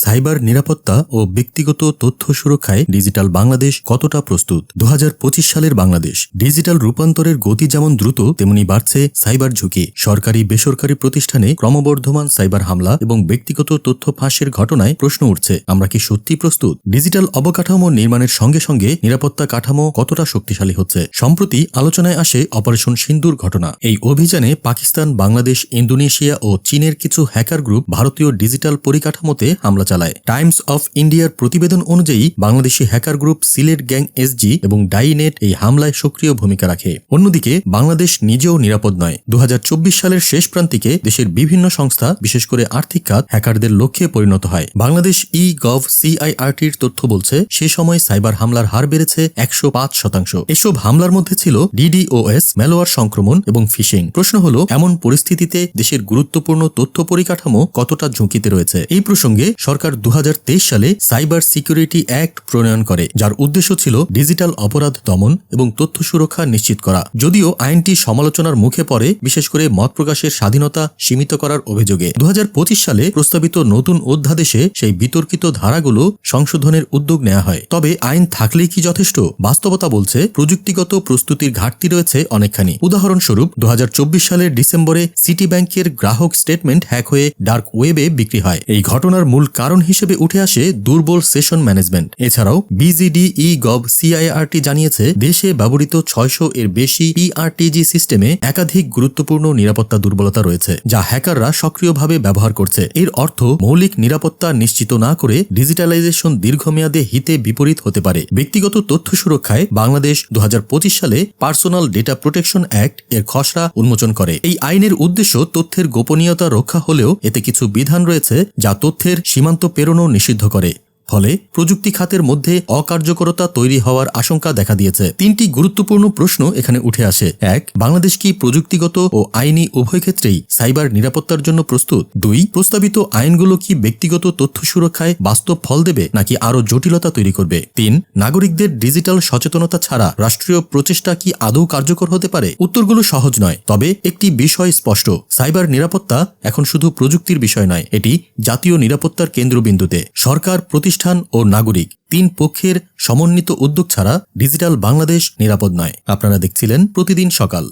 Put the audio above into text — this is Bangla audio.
সাইবার নিরাপত্তা ও ব্যক্তিগত তথ্য সুরক্ষায় ডিজিটাল বাংলাদেশ কতটা প্রস্তুত? দু হাজার পঁচিশ সালের বাংলাদেশ, ডিজিটাল রূপান্তরের গতি যেমন দ্রুত, তেমনি বাড়ছে সাইবার ঝুঁকি। সরকারি বেসরকারি প্রতিষ্ঠানে ক্রমবর্ধমান সাইবার হামলা এবং ব্যক্তিগত তথ্য ফাঁসের ঘটনায় প্রশ্ন উঠছে। আমরা কি সত্যি প্রস্তুত? ডিজিটাল অবকাঠামো নির্মাণের সঙ্গে সঙ্গে নিরাপত্তা কাঠামো কতটা শক্তিশালী হচ্ছে? সম্প্রতি আলোচনায় আসে অপারেশন সিন্দুর ঘটনা। এই অভিযানে পাকিস্তান, বাংলাদেশ, ইন্দোনেশিয়া ও চীনের কিছু হ্যাকার গ্রুপ ভারতীয় ডিজিটাল পরিকাঠামোতে হামলা চালায়। টাইমস অফ ইন্ডিয়ার প্রতিবেদন অনুযায়ী, Bangladeshi hacker group Sylhet gang SG এবং ডাইনেট এই হামলায় সক্রিয় ভূমিকা রাখে। অন্যদিকে, বাংলাদেশ নিজেও নিরাপদ নয়। দু সালের শেষ প্রান্তিকে দেশের বিভিন্ন সংস্থা, বিশেষ করে আর্থিক খাত হ্যাকারদের লক্ষ্যে পরিণত হয়। বাংলাদেশ ই গভ সিআইআরটির তথ্য বলছে, সে সময় সাইবার হামলার হার বেড়েছে একশো পাঁচ শতাংশ। এসব হামলার মধ্যে ছিল ডিডিওএস ম্যালোয়ার সংক্রমণ এবং ফিশিং। প্রশ্ন হলো, এমন পরিস্থিতিতে দেশের গুরুত্বপূর্ণ তথ্য পরিকাঠামো কতটা ঝুঁকিতে রয়েছে? এই প্রসঙ্গে সরকার দু সালে সাইবার সিকিউরিটি অ্যাক্ট প্রণয়ন করে, যার উদ্দেশ্য ছিল ডিজিটাল অপরাধ দমন এবং তথ্য সুরক্ষা নিশ্চিত করা। যদিও আইনটি সমালোচনার মুখে পড়ে, বিশেষ করে মত প্রকাশের স্বাধীনতা সীমিত করার অভিযোগে। দু হাজার পঁচিশ সালে প্রস্তাবিত নতুন অধ্যাদেশে সেই বিতর্কিত ধারাগুলো সংশোধনের উদ্যোগ নেওয়া হয়। তবে আইন থাকলেই কি যথেষ্ট? বাস্তবতা বলছে, প্রযুক্তিগত প্রস্তুতির ঘাটতি রয়েছে অনেকখানি। উদাহরণস্বরূপ দু হাজার চব্বিশ সালের ডিসেম্বরে সিটি ব্যাংকের গ্রাহক স্টেটমেন্ট হ্যাক হয়ে ডার্ক ওয়েবে বিক্রি হয়। এই ঘটনার মূল কারণ হিসেবে উঠে আসে দুর্বল সেশন ম্যানেজমেন্ট। এছাড়াও বিজিডি ই গভ সিআইআরটি জানিয়েছে, দেশে ব্যবহৃত ছয়শো এর বেশি পিআরটিজি সিস্টেমে একাধিক গুরুত্বপূর্ণ নিরাপত্তা দুর্বলতা রয়েছে, যা হ্যাকাররা সক্রিয়ভাবে ব্যবহার করছে। এর অর্থ মৌলিক নিরাপত্তা নিশ্চিত না করে ডিজিটালাইজেশন দীর্ঘমেয়াদে হিতে বিপরীত হতে পারে। ব্যক্তিগত তথ্য সুরক্ষায় বাংলাদেশ দু সালে পার্সোনাল ডেটা প্রোটেকশন অ্যাক্ট এর খসড়া উন্মোচন করে। এই আইনের উদ্দেশ্য তথ্যের গোপনীয়তা রক্ষা হলেও এতে কিছু বিধান রয়েছে, যা তথ্যের সীমান্ত পেরোনো নিষিদ্ধ করে। ফলে প্রযুক্তি খাতের মধ্যে অকার্যকরতা তৈরি হওয়ার আশঙ্কা দেখা দিয়েছে। তিনটি গুরুত্বপূর্ণ প্রশ্ন এখানে উঠে আসে। এক, বাংলাদেশ কি প্রযুক্তিগত ও আইনি উভয় ক্ষেত্রেই সাইবার নিরাপত্তার জন্য প্রস্তুত? দুই, প্রস্তাবিত আইনগুলো কি ব্যক্তিগত তথ্য সুরক্ষায় বাস্তব ফল দেবে নাকি আরও জটিলতা তৈরি করবে? তিন, নাগরিকদের ডিজিটাল সচেতনতা ছাড়া রাষ্ট্রীয় প্রচেষ্টা কি আদৌ কার্যকর হতে পারে? উত্তরগুলো সহজ নয়, তবে একটি বিষয় স্পষ্ট। সাইবার নিরাপত্তা এখন শুধু প্রযুক্তির বিষয় নয়, এটি জাতীয় নিরাপত্তার কেন্দ্রবিন্দুতে। সরকার প্রতিষ্ঠান ও নাগরিক তিন পক্ষের সমন্বিত উদ্যোগ ছাড়া ডিজিটাল বাংলাদেশ নিরাপদ নয়। আপনারা দেখছিলেন প্রতিদিন সকাল।